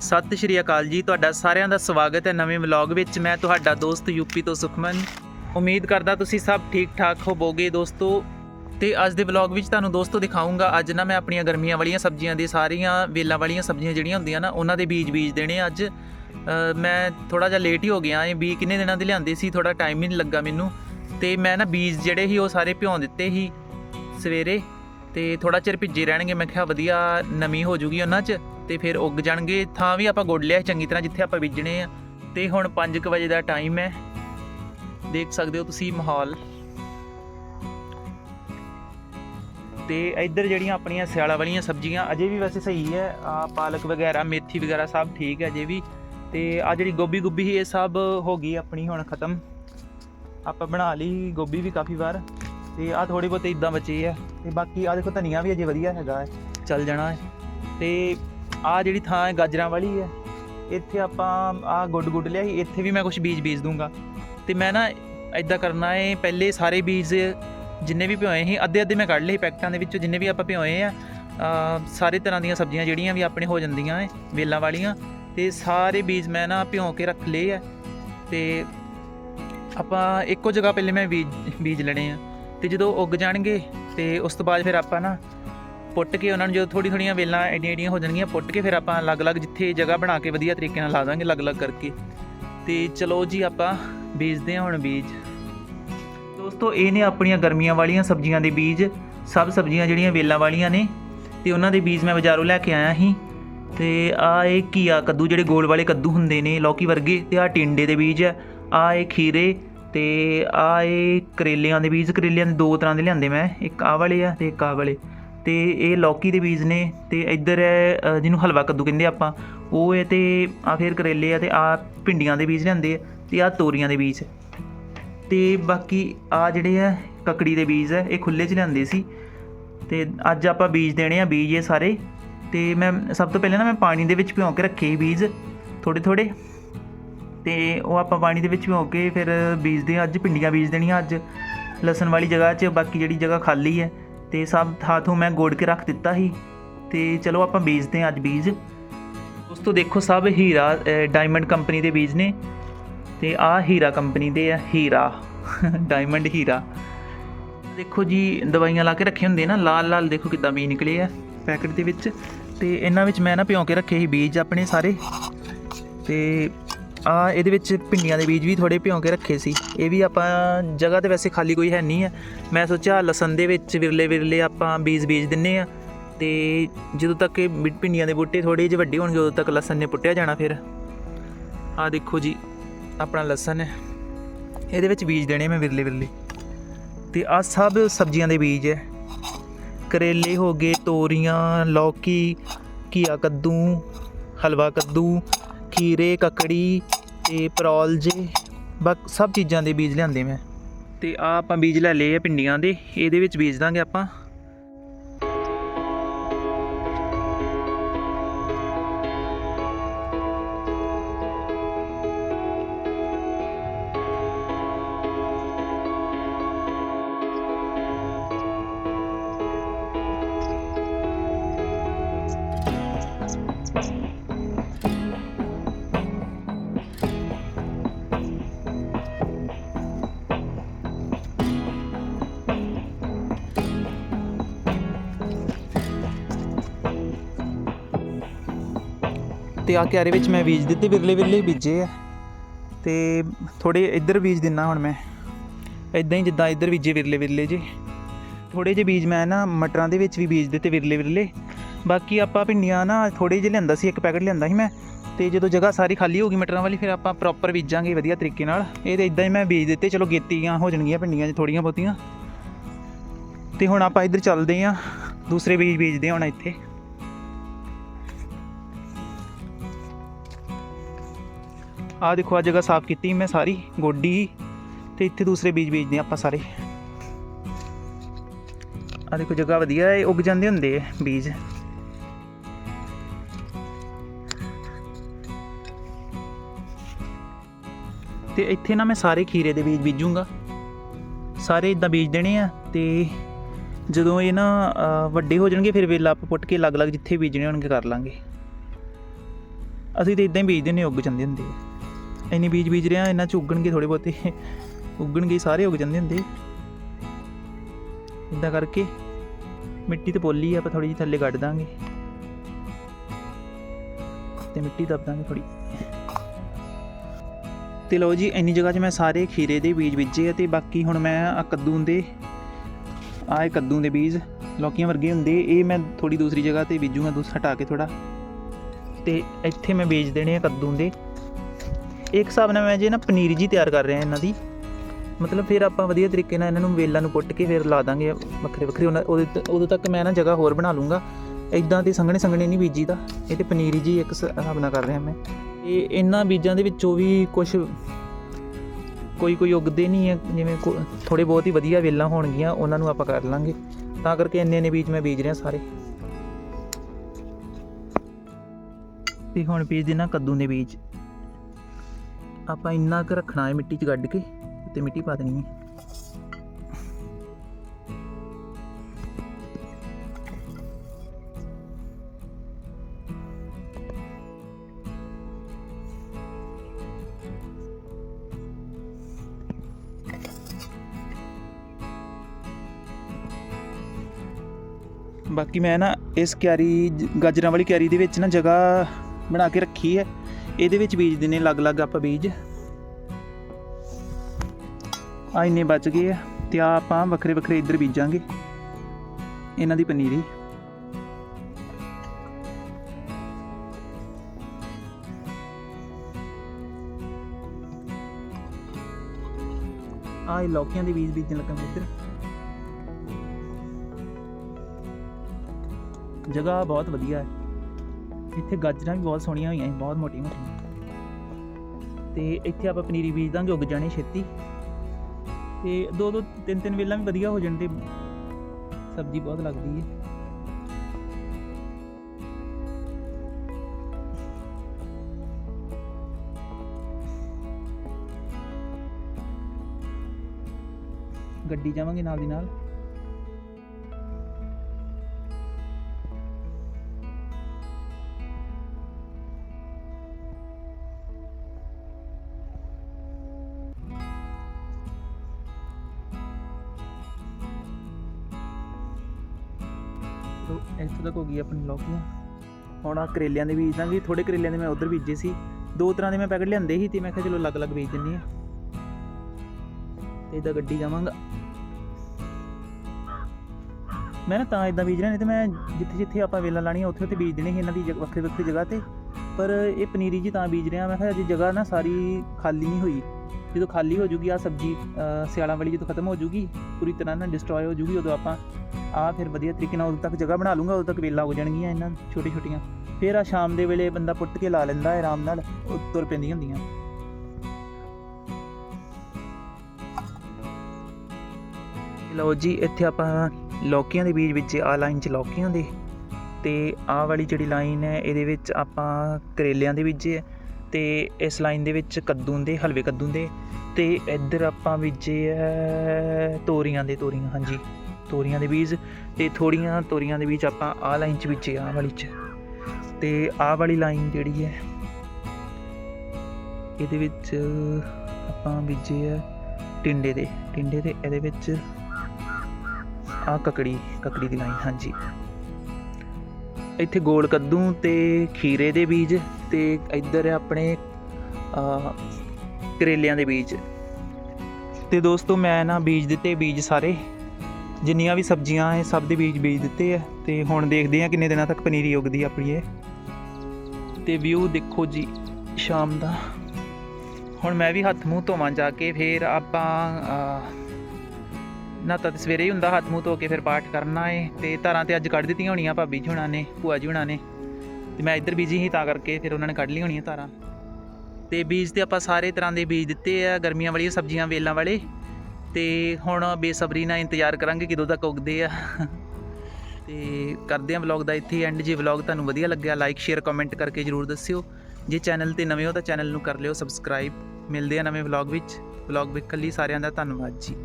ਸਤਿ ਸ਼੍ਰੀ ਅਕਾਲ ਜੀ, ਤੁਹਾਡਾ ਸਾਰਿਆਂ ਦਾ ਸਵਾਗਤ ਹੈ ਨਵੇਂ ਵਲੌਗ ਵਿੱਚ। ਮੈਂ ਤੁਹਾਡਾ ਦੋਸਤ ਯੂਪੀ ਤੋਂ ਸੁਖਮਨ। ਉਮੀਦ ਕਰਦਾ ਤੁਸੀਂ ਸਭ ਠੀਕ ਠਾਕ ਹੋਵੋਗੇ ਦੋਸਤੋ। ਤੇ ਅੱਜ ਦੇ ਵਲੌਗ ਵਿੱਚ ਤੁਹਾਨੂੰ ਦੋਸਤੋ ਦਿਖਾਉਂਗਾ ਅੱਜ ਨਾ ਮੈਂ ਆਪਣੀਆਂ ਗਰਮੀਆਂ ਵਾਲੀਆਂ ਸਬਜ਼ੀਆਂ ਦੇ ਸਾਰੀਆਂ, ਵੇਲਾਂ ਵਾਲੀਆਂ ਸਬਜ਼ੀਆਂ ਜਿਹੜੀਆਂ ਹੁੰਦੀਆਂ ਨਾ, ਉਹਨਾਂ ਦੇ ਬੀਜ ਬੀਜ ਦੇਣੇ ਅੱਜ। ਮੈਂ ਥੋੜਾ ਜਿਹਾ ਲੇਟ ਹੀ ਹੋ ਗਿਆ ਇਹ ਬੀ ਕਿੰਨੇ ਦਿਨਾਂ ਦੇ ਲਿਆਂਦੇ ਸੀ ਥੋੜਾ ਟਾਈਮ ਹੀ ਨਹੀਂ ਲੱਗਾ ਮੈਨੂੰ। ਤੇ ਮੈਂ ਨਾ ਬੀਜ ਜਿਹੜੇ ਸੀ, ਉਹ ਸਾਰੇ ਭਿਉਂ ਦਿੱਤੇ ਸੀ ਸਵੇਰੇ। ਤੇ ਥੋੜਾ ਚਿਰ ਭਿੱਜੇ ਰਹਿਣਗੇ, ਮੈਂ ਕਿਹਾ ਵਧੀਆ ਨਮੀ ਹੋ ਜੂਗੀ ਉਹਨਾਂ 'ਚ। ਤੇ ਫਿਰ ਉੱਗ ਜਾਣਗੇ। ਥਾਂ ਵੀ ਆਪਾਂ ਗੋਡ ਲਿਆ ਚੰਗੀ ਤਰ੍ਹਾਂ ਜਿੱਥੇ ਆਪਾਂ ਬੀਜਣੇ ਆ। ਤੇ ਹੁਣ 5:00 ਵਜੇ ਦਾ ਟਾਈਮ ਹੈ। ਦੇਖ ਸਕਦੇ ਹੋ ਤੁਸੀਂ ਮਾਹੌਲ। ਤੇ ਇੱਧਰ ਜਿਹੜੀਆਂ ਆਪਣੀਆਂ ਸਿਆਲਾ ਵਾਲੀਆਂ ਸਬਜ਼ੀਆਂ, ਅਜੇ ਵੀ ਵੈਸੇ ਸਹੀ ਹੈ। ਆ ਪਾਲਕ ਵਗੈਰਾ, ਮੇਥੀ ਵਗੈਰਾ ਸਭ ਠੀਕ ਹੈ ਅਜੇ ਵੀ। ਤੇ ਆ ਜਿਹੜੀ ਗੋਭੀ ਗੁੱਬੀ ਸੀ, ਇਹ ਸਭ ਹੋ ਗਈ ਆਪਣੀ ਹੁਣ ਖਤਮ। ਆਪਾਂ ਬਣਾ ਲਈ ਗੋਭੀ ਵੀ ਕਾਫੀ ਵਾਰ। ਤੇ ਆ ਥੋੜੀ ਬਹੁਤੇ ਇਦਾਂ ਬਚੇ ਹੈ ਤੇ ਬਾਕੀ ਆ ਦੇਖੋ ਧਨੀਆ ਵੀ ਅਜੇ ਵਧੀਆ ਹੈਗਾ ਹੈ। ਚੱਲ ਜਾਣਾ ਹੈ। ਤੇ ਆ ਜਿਹੜੀ ਥਾਂ ਹੈ ਗਾਜਰਾਂ ਵਾਲੀ ਹੈ, ਇੱਥੇ ਆਪਾਂ ਆ ਗੁੱਡ ਗੁੱਡ ਲਿਆ ਸੀ, ਇੱਥੇ ਵੀ ਮੈਂ ਕੁਝ ਬੀਜ ਬੀਜ ਦੂੰਗਾ। ਤੇ ਮੈਂ ਨਾ ਇਦਾਂ ਕਰਨਾ ਹੈ ਪਹਿਲੇ ਸਾਰੇ ਬੀਜ ਜਿੰਨੇ ਵੀ ਭਿਓਏ ਸੀ, ਅੱਧੇ ਅੱਧੇ ਮੈਂ ਕੱਢ ਲਏ ਪੈਕਟਾਂ ਦੇ ਵਿੱਚੋਂ ਜਿੰਨੇ ਵੀ ਆਪਾਂ ਭਿਓਏ ਆ ਸਾਰੇ ਤਰ੍ਹਾਂ ਦੀਆਂ ਸਬਜ਼ੀਆਂ ਜਿਹੜੀਆਂ ਵੀ ਆਪਣੇ ਹੋ ਜਾਂਦੀਆਂ ਏ, ਵੇਲਾਂ ਵਾਲੀਆਂ, ਤੇ ਸਾਰੇ ਬੀਜ ਮੈਂ ਨਾ ਭਿਓ ਕੇ ਰੱਖ ਲਏ ਆ। ਤੇ ਆਪਾਂ ਇੱਕੋ ਜਗ੍ਹਾ ਪਹਿਲੇ ਮੈਂ ਬੀਜ ਬੀਜ ਲੈਣੇ ਆ। ਤੇ ਜਦੋਂ ਉੱਗ ਜਾਣਗੇ, ਤੇ ਉਸ ਤੋਂ ਬਾਅਦ ਫਿਰ ਆਪਾਂ ਨਾ ਪੁੱਟ ਕੇ ਉਹਨਾਂ ਨੂੰ ਜਦੋਂ ਥੋੜੀ ਥੋੜੀਆਂ ਵੇਲਾਂ ਐਡੀਆਂ ਐਡੀਆਂ ਹੋ ਜਾਣਗੀਆਂ, ਪੁੱਟ ਕੇ ਫਿਰ ਆਪਾਂ ਅਲੱਗ-ਅਲੱਗ ਜਿੱਥੇ ਜਗ੍ਹਾ ਬਣਾ ਕੇ ਵਧੀਆ ਤਰੀਕੇ ਨਾਲ ਲਾ ਦਾਂਗੇ ਅਲੱਗ-ਅਲੱਗ ਕਰਕੇ। ਤੇ ਚਲੋ ਜੀ ਆਪਾਂ ਬੀਜਦੇ ਹਾਂ ਹੁਣ ਬੀਜ। ਦੋਸਤੋ, ਇਹ ਨੇ ਆਪਣੀਆਂ ਗਰਮੀਆਂ ਵਾਲੀਆਂ ਸਬਜ਼ੀਆਂ ਦੇ ਬੀਜ, ਸਭ ਸਬਜ਼ੀਆਂ ਜਿਹੜੀਆਂ ਵੇਲਾਂ ਵਾਲੀਆਂ ਨੇ, ਤੇ ਉਹਨਾਂ ਦੇ ਬੀਜ ਮੈਂ ਬਾਜ਼ਾਰੋਂ ਲੈ ਕੇ ਆਇਆ ਸੀ। ਤੇ ਆ ਇਹ ਘੀਆ ਕੱਦੂ, ਜਿਹੜੇ ਗੋਲ ਵਾਲੇ ਕੱਦੂ ਹੁੰਦੇ ਨੇ ਲੌਕੀ ਵਰਗੇ, ਤੇ ਆ ਟਿੰਡੇ ਦੇ ਬੀਜ ਆ ਆ ਇਹ ਖੀਰੇ, ਤੇ ਆ ਇਹ ਕਰੇਲਿਆਂ ਦੇ ਬੀਜ, ਕਰੇਲਿਆਂ ਦੇ ਦੋ ਤਰ੍ਹਾਂ ਦੇ ਲਿਆਂਦੇ ਮੈਂ, ਇੱਕ ਆ ਵਾਲੇ ਆ ਤੇ ਇੱਕ ਆ ਵਾਲੇ। ਤੇ ਇਹ ਲੌਕੀ ਦੇ ਬੀਜ ਨੇ ਤੇ ਇੱਧਰ ਹੈ ਜਿਹਨੂੰ ਹਲਵਾ ਕੱਦੂ ਕਹਿੰਦੇ ਆਪਾਂ, ਉਹ ਹੈ ਤੇ ਆ ਫਿਰ ਕਰੇਲੇ ਆ ਤੇ ਆ ਭਿੰਡੀਆਂ ਦੇ ਬੀਜ ਲਿਆਂਦੇ ਆ ਤੇ ਆ ਤੋਰੀਆਂ ਦੇ ਬੀਜ। ਤੇ ਬਾਕੀ ਆ ਜਿਹੜੇ ਆ, ਕਕੜੀ ਦੇ ਬੀਜ ਆ, ਇਹ ਖੁੱਲੇ ਚ ਲਿਆਂਦੇ ਸੀ। ਤੇ ਅੱਜ ਆਪਾਂ ਬੀਜ ਦੇਣੇ ਆ, ਬੀਜ ਇਹ ਸਾਰੇ। ਤੇ ਮੈਂ, ਸਭ ਤੋਂ ਪਹਿਲਾਂ ਨਾ ਮੈਂ ਪਾਣੀ ਦੇ ਵਿੱਚ ਭਿਉਂ ਕੇ ਰੱਖੇ ਸੀ ਬੀਜ ਥੋੜੇ ਥੋੜੇ ਤੇ ਉਹ ਆਪਾਂ ਪਾਣੀ ਦੇ ਵਿੱਚ ਭਿਉਂ ਕੇ ਫਿਰ ਬੀਜਦੇ ਅੱਜ ਭਿੰਡੀਆਂ ਬੀਜ ਦੇਣੀਆਂ ਅੱਜ। ਲਸਣ ਵਾਲੀ ਜਗ੍ਹਾ 'ਚ, ਬਾਕੀ ਜਿਹੜੀ ਜਗ੍ਹਾ ਖਾਲੀ ਹੈ ਤੇ ਸਭ ਥਾਥੋਂ ਮੈਂ ਗੋੜ ਕੇ ਰੱਖ ਦਿੱਤਾ ਸੀ। ਤੇ ਚਲੋ ਆਪਾਂ ਬੀਜਦੇ ਹਾਂ ਅੱਜ ਬੀਜ। ਉਸ ਤੋਂ ਦੇਖੋ ਸਭ ਹੀਰਾ ਡਾਇਮੰਡ ਕੰਪਨੀ ਦੇ ਬੀਜ ਨੇ। ਤੇ ਆ ਹੀਰਾ ਕੰਪਨੀ ਦੇ ਆ, ਹੀਰਾ। ਡਾਇਮੰਡ ਹੀਰਾ। ਦੇਖੋ ਜੀ, ਦਵਾਈਆਂ ਲਾ ਕੇ ਰੱਖੇ ਹੁੰਦੇ ਨਾ, ਲਾਲ ਲਾਲ ਦੇਖੋ ਕਿੱਦਾਂ ਬੀਜ ਨਿਕਲੇ ਆ ਪੈਕਟ ਦੇ ਵਿੱਚ। ਤੇ ਇਹਨਾਂ ਵਿੱਚ ਮੈਂ ਨਾ ਭਿਉਂ ਕੇ ਰੱਖੇ ਸੀ ਬੀਜ ਆਪਣੇ ਸਾਰੇ। ਤੇ ਆ, ਇਹਦੇ ਵਿੱਚ ਭਿੰਡੀਆਂ ਦੇ ਬੀਜ ਵੀ ਥੋੜੇ ਭਿਉਂ ਕੇ ਰੱਖੇ ਸੀ। ਇਹ ਵੀ ਆਪਾਂ ਜਗ੍ਹਾ ਤੇ ਵੈਸੇ ਖਾਲੀ ਕੋਈ ਹੈ ਨਹੀਂ ਹੈ ਮੈਂ ਸੋਚਿਆ ਲਸਣ ਦੇ ਵਿੱਚ ਵਿਰਲੇ ਵਿਰਲੇ ਆਪਾਂ ਬੀਜ ਬੀਜ ਦਿੰਨੇ ਆ। ਤੇ ਜਦੋਂ ਤੱਕ ਇਹ ਭਿੰਡੀਆਂ ਦੇ ਬੂਟੇ ਥੋੜੇ ਜਿਹੇ ਵੱਡੇ ਹੋਣਗੇ, ਉਦੋਂ ਤੱਕ ਲਸਣ ਨੇ ਪੁੱਟਿਆ ਜਾਣਾ ਫਿਰ। ਆ ਦੇਖੋ ਜੀ, ਆਪਣਾ ਲਸਣ। ਹੈ ਇਹਦੇ ਵਿੱਚ ਬੀਜ ਦੇਣੇ ਮੈਂ ਵਿਰਲੇ ਵਿਰਲੇ। ਤੇ ਆ ਸਭ ਸਬਜ਼ੀਆਂ ਦੇ ਬੀਜ ਹੈ ਕਰੇਲੇ ਹੋ ਗਏ, ਤੋਰੀਆਂ, ਲੌਕੀ, ਘੀਆ ਕੱਦੂ, ਹਲਵਾ ਕੱਦੂ, ਖੀਰੇ, ਕਕੜੀ ਤੇ ਪਰੌਲ ਜੇ, ਬਕ, ਸਭ ਚੀਜ਼ਾਂ ਦੇ ਬੀਜ ਲਿਆਂਦੇ ਮੈਂ। ਤੇ ਆ ਆਪਾਂ ਬੀਜ ਲੈ ਲਏ ਆ ਭਿੰਡੀਆਂ ਦੇ, ਇਹਦੇ ਵਿੱਚ ਬੀਜ ਦਾਂਗੇ ਆਪਾਂ। ਤੇ ਆ ਕਿਆਰੇ ਵਿੱਚ ਮੈਂ ਬੀਜ ਦਿੱਤੇ, ਵਿਰਲੇ ਵਿਰਲੇ ਬੀਜੇ ਆ। ਤੇ ਥੋੜੇ ਇੱਧਰ ਬੀਜ ਦਿੰਨਾ ਹੁਣ ਮੈਂ। ਇਦਾਂ ਹੀ ਜਿੱਦਾਂ ਇੱਧਰ ਬੀਜੇ ਵਿਰਲੇ ਵਿਰਲੇ ਜੇ। ਥੋੜੇ ਜਿਹੇ ਬੀਜ ਮੈਂ ਨਾ ਮਟਰਾਂ ਦੇ ਵਿੱਚ ਵੀ ਬੀਜ ਦਿੱਤੇ ਵਿਰਲੇ ਵਿਰਲੇ। ਬਾਕੀ ਆਪਾਂ ਭਿੰਡੀਆਂ ਨਾ ਥੋੜੇ ਜਿਹੇ ਲਿਆਂਦਾ ਸੀ, ਇੱਕ ਪੈਕਟ ਲਿਆਂਦਾ ਸੀ ਮੈਂ। ਤੇ ਜਦੋਂ ਜਗ੍ਹਾ ਸਾਰੀ ਖਾਲੀ ਹੋ ਗਈ ਮਟਰਾਂ ਵਾਲੀ, ਫਿਰ ਆਪਾਂ ਪ੍ਰੋਪਰ ਬੀਜਾਂਗੇ ਵਧੀਆ ਤਰੀਕੇ ਨਾਲ। ਇਹ ਤੇ ਇਦਾਂ ਹੀ ਮੈਂ ਬੀਜ ਦਿੱਤੇ, ਚਲੋ ਗੇਤੀਆਂ ਹੋ ਜਾਣਗੀਆਂ ਭਿੰਡੀਆਂ 'ਚ ਥੋੜੀਆਂ ਬਹੁਤੀਆਂ। ਤੇ ਹੁਣ ਆਪਾਂ ਇੱਧਰ ਚੱਲਦੇ ਆਂ ਦੂਸਰੇ ਬੀਜ ਬੀਜਦੇ ਹਾਂ ਹੁਣ ਇੱਥੇ। ਆ ਦੇਖੋ ਆ ਜਗ੍ਹਾ ਸਾਫ਼ ਕੀਤੀ ਮੈਂ ਸਾਰੀ, ਗੋਡੀ। ਤੇ ਇੱਥੇ ਦੂਸਰੇ ਬੀਜ ਬੀਜਦੇ ਹਾਂ ਆਪਾਂ ਸਾਰੇ। ਆ ਦੇਖੋ, ਜਗ੍ਹਾ ਵਧੀਆ ਹੈ, ਉੱਗ ਜਾਂਦੇ ਹੁੰਦੇ ਆ ਬੀਜ। ਤੇ ਇੱਥੇ ਨਾ ਮੈਂ ਸਾਰੇ ਖੀਰੇ ਦੇ ਬੀਜ ਬੀਜੂੰਗਾ। ਸਾਰੇ ਇਦਾਂ ਬੀਜ ਦੇਣੇ ਆ, ਤੇ ਜਦੋਂ ਇਹ ਨਾ ਵੱਡੇ ਹੋ ਜਾਣਗੇ, ਫਿਰ ਵੇਲਾ ਆਪਾਂ ਪੁੱਟ ਕੇ ਅਲੱਗ-ਅਲੱਗ ਜਿੱਥੇ ਬੀਜਣੇ ਹੋਣਗੇ ਕਰ ਲਾਂਗੇ। ਅਸੀਂ ਤੇ ਇਦਾਂ ਹੀ ਬੀਜ ਦਿੰਦੇ ਉੱਗ ਜਾਂਦੇ ਹੁੰਦੇ ਆ। ਇੰਨੇ ਬੀਜ ਬੀਜ ਰਿਆ ਇਹਨਾਂ ਚ ਉੱਗਣਗੇ ਥੋੜੇ ਬਹੁਤੇ। ਉੱਗਣਗੇ ਸਾਰੇ, ਉੱਗ ਜਾਂਦੇ ਹੁੰਦੇ। ਇਦਾਂ ਕਰਕੇ ਮਿੱਟੀ ਤੇ ਪੋਲੀ ਆਪਾਂ ਥੋੜੀ ਜਿਹੀ ਥੱਲੇ ਕੱਢ ਦਾਂਗੇ। ਤੇ ਮਿੱਟੀ ਦੱਬ ਦਾਂਗੇ ਥੋੜੀ ਤੇ ਲਓ ਜੀ, ਇੰਨੀ ਜਗ੍ਹਾ 'ਚ ਮੈਂ ਸਾਰੇ ਖੀਰੇ ਦੇ ਬੀਜ ਬੀਜੇ ਆ, ਤੇ ਬਾਕੀ ਹੁਣ ਮੈਂ ਆ ਕੱਦੂ ਦੇ ਆਏ ਕੱਦੂ ਦੇ ਬੀਜ ਲੌਕੀਆਂ ਵਰਗੇ ਹੁੰਦੇ, ਇਹ ਮੈਂ ਥੋੜੀ ਦੂਸਰੀ ਜਗ੍ਹਾ ਤੇ ਬੀਜੂਗਾ, ਦੂਸਰਾ ਹਟਾ ਕੇ ਥੋੜਾ ਤੇ ਇੱਥੇ ਮੈਂ ਬੀਜ ਦੇਣੇ ਆ ਕੱਦੂ ਦੇ। ਇੱਕ ਹਿਸਾਬ ਨਾਲ ਮੈਂ ਜੇ ਨਾ ਪਨੀਰ ਜੀ ਤਿਆਰ ਕਰ ਰਿਹਾ ਇਹਨਾਂ ਦੀ, ਮਤਲਬ ਫਿਰ ਆਪਾਂ ਵਧੀਆ ਤਰੀਕੇ ਨਾਲ ਇਹਨਾਂ ਨੂੰ ਵੇਲਾਂ ਨੂੰ ਪੁੱਟ ਕੇ ਫਿਰ ਲਾ ਦਾਂਗੇ ਵੱਖਰੇ ਵੱਖਰੇ, ਉਹਨਾਂ ਉਹਦੇ ਉਦੋਂ ਤੱਕ ਮੈਂ ਨਾ ਜਗ੍ਹਾ ਹੋਰ ਬਣਾ ਲੂੰਗਾ। ਇਦਾਂ ਤੇ ਸੰਘਣੇ ਸੰਘਣੇ ਨਹੀਂ ਬੀਜੀ ਦਾ, ਇਹ ਤੇ ਪਨੀਰੀ ਜੀ ਇੱਕ ਹਿਸਾਬ ਨਾਲ ਕਰ ਰਿਹਾ ਮੈਂ। ਤੇ ਇਹਨਾਂ ਬੀਜਾਂ ਦੇ ਵਿੱਚੋਂ ਵੀ ਕੁਝ ਕੋਈ ਕੋਈ ਉਗਦੇ ਨਹੀਂ ਹੈ, ਜਿਵੇਂ ਥੋੜੇ ਬਹੁਤ ਹੀ ਵਧੀਆ ਵੇਲਾਂ ਹੋਣਗੀਆਂ, ਉਹਨਾਂ ਨੂੰ ਆਪਾਂ ਕਰ ਲਾਂਗੇ। ਤਾਂ ਕਰਕੇ ਇੰਨੇ ਇੰਨੇ ਬੀਜ ਮੈਂ ਬੀਜ ਰਿਹਾ ਸਾਰੇ। ਤੇ ਹੁਣ ਬੀਜ ਨਾ ਕੱਦੂ ਦੇ ਬੀਜ। ਆਪਾਂ ਇੰਨਾ ਕੁ ਰੱਖਣਾ ਹੈ ਮਿੱਟੀ 'ਚ ਗੱਡ ਕੇ ਤੇ ਮਿੱਟੀ ਪਾ ਦੇਣੀ ਹੈ। ਬਾਕੀ ਮੈਂ ਨਾ ਇਸ ਕਿਆਰੀ ਗਾਜਰਾਂ ਵਾਲੀ ਕਿਆਰੀ ਦੇ ਵਿੱਚ ਨਾ ਜਗ੍ਹਾ ਬਣਾ ਕੇ ਰੱਖੀ ਹੈ। ਇਹਦੇ ਵਿੱਚ ਬੀਜ ਦਿੰਨੇ ਅਲੱਗ-ਅਲੱਗ ਆਪਾਂ ਬੀਜ। ਆ ਇੰਨੇ ਬਚ ਗਏ ਆ ਤੇ ਆ ਆਪਾਂ ਵੱਖਰੇ ਵੱਖਰੇ ਇੱਧਰ ਬੀਜਾਂਗੇ। ਇਹਨਾਂ ਦੀ ਪਨੀਰੀ। ਆ ਇਹ ਲੌਕੀਆਂ ਦੇ ਬੀਜ ਬੀਜਣ ਲੱਗਾ ਮੈਂ ਇੱਧਰ। ਜਗ੍ਹਾ ਬਹੁਤ ਵਧੀਆ ਹੈ। ਇੱਥੇ ਗਾਜਰਾਂ ਵੀ ਬਹੁਤ ਸੋਹਣੀਆਂ ਹੋਈਆਂ ਸੀ, ਬਹੁਤ ਮੋਟੀਆਂ ਮੋਟੀਆਂ। ਤੇ ਇੱਥੇ ਆਪਾਂ ਪਨੀਰੀ ਬੀਜ ਦਾਂਗੇ ਉੱਗ ਜਾਣੇ ਛੇਤੀ। ਤੇ ਦੋ ਦੋ ਤਿੰਨ ਤਿੰਨ ਵੇਲਾਂ ਵੀ ਵਧੀਆ ਹੋ ਜਾਣ ਤੇ ਸਬਜ਼ੀ ਬਹੁਤ ਲੱਗਦੀ ਹੈ ਗੱਡੀ ਜਾਵਾਂਗੇ ਨਾਲ ਦੀ ਨਾਲ। ਇੱਥੋਂ ਤੱਕ ਹੋ ਗਈ ਆਪਣੀ ਲੌਕੀਆਂ ਹੁਣ। ਆ ਕਰੇਲਿਆਂ ਦੇ ਬੀਜ ਦਾਂਗੇ। ਥੋੜੇ ਕਰੇਲਿਆਂ ਦੇ ਮੈਂ ਉਧਰ ਬੀਜੇ ਸੀ। ਦੋ ਤਰ੍ਹਾਂ ਦੇ ਮੈਂ ਪੈਕਟ ਲਿਆਂਦੇ ਸੀ ਤੇ ਮੈਂ ਕਿਹਾ ਚਲੋ ਅਲੱਗ-ਅਲੱਗ ਬੀਜ ਦਿੰਨੀ ਆ ਤੇ ਇਹਦਾ ਗੱਡੀ ਜਾਵਾਂਗਾ। ਮੈਂ ਨਾ ਤਾਂ ਇਦਾਂ ਬੀਜ ਰਿਹਾ ਨਹੀਂ ਤੇ ਮੈਂ ਜਿੱਥੇ ਜਿੱਥੇ ਆਪਾਂ ਵੇਲਾਂ ਲਾਣੀਆਂ ਉੱਥੇ ਉੱਥੇ ਬੀਜ ਦੇਣੇ ਸੀ ਇਹਨਾਂ ਦੀ ਜਗ- ਵੱਖਰੀ ਵੱਖਰੀ ਜਗ੍ਹਾ ਤੇ। ਪਰ ਇਹ ਪਨੀਰੀ ਜੀ ਤਾਂ ਬੀਜ ਰਿਹਾ। ਮੈਂ ਕਿਹਾ ਅਜੇ ਜਗ੍ਹਾ ਨਾ ਸਾਰੀ ਖਾਲੀ ਨਹੀਂ ਹੋਈ। ਜਦੋਂ ਖਾਲੀ ਹੋ ਜੂਗੀ ਆ ਸਬਜ਼ੀ ਸਿਆਲਾਂ ਵਾਲੀ ਜਦੋਂ ਖਤਮ ਹੋ ਜੂਗੀ, ਪੂਰੀ ਤਰ੍ਹਾਂ ਨਾਲ ਡਿਸਟਰੋਏ ਹੋ ਜੂਗੀ, ਉਦੋਂ ਆਪਾਂ ਆ ਫਿਰ ਵਧੀਆ ਤਰੀਕੇ ਨਾਲ ਉਦੋਂ ਤੱਕ ਜਗ੍ਹਾ ਬਣਾ ਲੂੰਗਾ ਉਦੋਂ ਤੱਕ ਵੇਲਾ ਹੋ ਜਾਣਗੀਆਂ ਇਹਨਾਂ ਛੋਟੀ ਛੋਟੀਆਂ ਫਿਰ ਆ ਸ਼ਾਮ ਦੇ ਵੇਲੇ ਬੰਦਾ ਪੁੱਟ ਕੇ ਲਾ ਲੈਂਦਾ ਹੈ ਆਰਾਮ ਨਾਲ ਉਹ ਤੁਰ ਪੈਂਦੀਆਂ ਹੁੰਦੀਆਂ। ਲਓ ਜੀ, ਇੱਥੇ ਆਪਾਂ ਲੌਕੀਆਂ ਦੇ ਬੀਜ ਵਿੱਚ ਆ ਲਾਈਨ 'ਚ ਲੌਕੀਆਂ ਦੇ। ਤੇ ਆਹ ਵਾਲੀ ਜਿਹੜੀ ਲਾਈਨ ਹੈ, ਇਹਦੇ ਵਿੱਚ ਆਪਾਂ ਕਰੇਲਿਆਂ ਦੇ ਬੀਜੇ ਤੇ ਇਸ ਲਾਈਨ ਦੇ ਵਿੱਚ ਕੱਦੂ ਦੇ ਹਲਵੇ ਕੱਦੂ ਦੇ ਤੇ ਇੱਧਰ ਆਪਾਂ ਬੀਜੇ ਹੈ ਤੋਰੀਆਂ ਦੇ, ਤੋਰੀਆਂ, ਹਾਂਜੀ, ਤੋਰੀਆਂ ਦੇ ਬੀਜ ਤੇ ਥੋੜੀਆਂ ਤੋਰੀਆਂ ਦੇ ਬੀਜ ਆਪਾਂ ਆਹ ਲਾਈਨ 'ਚ ਬੀਜੇ ਆਹ ਵਾਲੀ 'ਚ ਤੇ ਆਹ ਵਾਲੀ ਲਾਈਨ ਜਿਹੜੀ ਹੈ ਇਹਦੇ ਵਿੱਚ ਆਪਾਂ ਬੀਜੇ ਹੈ ਟਿੰਡੇ ਦੇ ਟਿੰਡੇ ਦੇ ਇਹਦੇ ਵਿੱਚ ਆ ਕਕੜੀ ਕਕੜੀ ਦੀ ਲਾਈਨ ਹਾਂਜੀ। ਇੱਥੇ ਗੋਲ ਕੱਦੂ ਤੇ ਖੀਰੇ ਦੇ ਬੀਜ ਤੇ ਇੱਧਰ ਆਪਣੇ ਕਰੇਲਿਆਂ ਦੇ ਬੀਜ। ਤੇ ਦੋਸਤੋ, ਮੈਂ ਨਾ ਬੀਜ ਦਿੱਤੇ ਬੀਜ ਸਾਰੇ। ਜਿੰਨੀਆਂ ਵੀ ਸਬਜ਼ੀਆਂ ਹੈ ਸਭ ਦੇ ਬੀਜ ਬੀਜ ਦਿੱਤੇ ਆ। ਤੇ ਹੁਣ ਦੇਖਦੇ ਆ ਕਿੰਨੇ ਦਿਨਾਂ ਤੱਕ ਪਨੀਰੀ ਉਗਦੀ ਆਪਣੀ ਇਹ। ਤੇ ਵਿਊ ਦੇਖੋ ਜੀ, ਸ਼ਾਮ ਦਾ। ਹੁਣ ਮੈਂ ਵੀ ਹੱਥ ਮੂੰਹ ਧੋਵਾਂ ਜਾ ਕੇ, ਫਿਰ ਆਪਾਂ ਅਹ, ਨਾ ਤਾਂ ਸਵੇਰੇ ਹੀ ਹੁੰਦਾ ਹੱਥ ਮੂੰਹ ਧੋ ਕੇ ਫਿਰ ਪਾਠ ਕਰਨਾ ਏ ਤੇ ਧਾਰਾਂ ਤੇ ਅੱਜ ਕੱਢ ਦਿੱਤੀਆਂ ਹੋਣੀਆਂ ਭਾਬੀ ਜੀ ਹੁਣਾਂ ਨੇ ਭੂਆ ਜੀ ਹੁਣਾਂ ਨੇ। ਤੇ ਮੈਂ ਇੱਧਰ ਬੀਜੀ ਸੀ ਤਾਂ ਕਰਕੇ ਫਿਰ ਉਹਨਾਂ ਨੇ ਕੱਢ ਲਈ ਹੋਣੀਆਂ ਧਾਰਾਂ। ਤੇ ਬੀਜ ਤੇ ਆਪਾਂ ਸਾਰੇ ਤਰ੍ਹਾਂ ਦੇ ਬੀਜ ਦਿੱਤੇ ਆ ਗਰਮੀਆਂ ਵਾਲੀਆਂ ਸਬਜ਼ੀਆਂ ਵੇਲਾਂ ਵਾਲੇ। ਤੇ ਹੁਣ ਬੇਸਬਰੀ ਨਾਲ ਇੰਤਜ਼ਾਰ ਕਰਾਂਗੇ ਕਿਦੋਂ ਤੱਕ ਉਗਦੇ ਆ। ਤੇ ਕਰਦੇ ਆ ਵਲੌਗ ਦਾ ਇੱਥੇ ਐਂਡ ਜੇ ਵਲੌਗ ਤੁਹਾਨੂੰ ਵਧੀਆ ਲੱਗਿਆ ਲਾਈਕ ਸ਼ੇਅਰ ਕਮੈਂਟ ਕਰਕੇ ਜਰੂਰ ਦੱਸਿਓ। ਜੇ ਚੈਨਲ ਤੇ ਨਵੇਂ ਹੋ ਤਾਂ ਚੈਨਲ ਨੂੰ ਕਰ ਲਿਓ ਸਬਸਕ੍ਰਾਈਬ ਮਿਲਦੇ ਆ ਨਵੇਂ ਵਲੌਗ ਵਿੱਚ। ਵਲੌਗ ਵੇਖਣ ਲਈ ਸਾਰਿਆਂ ਦਾ ਧੰਨਵਾਦ ਜੀ।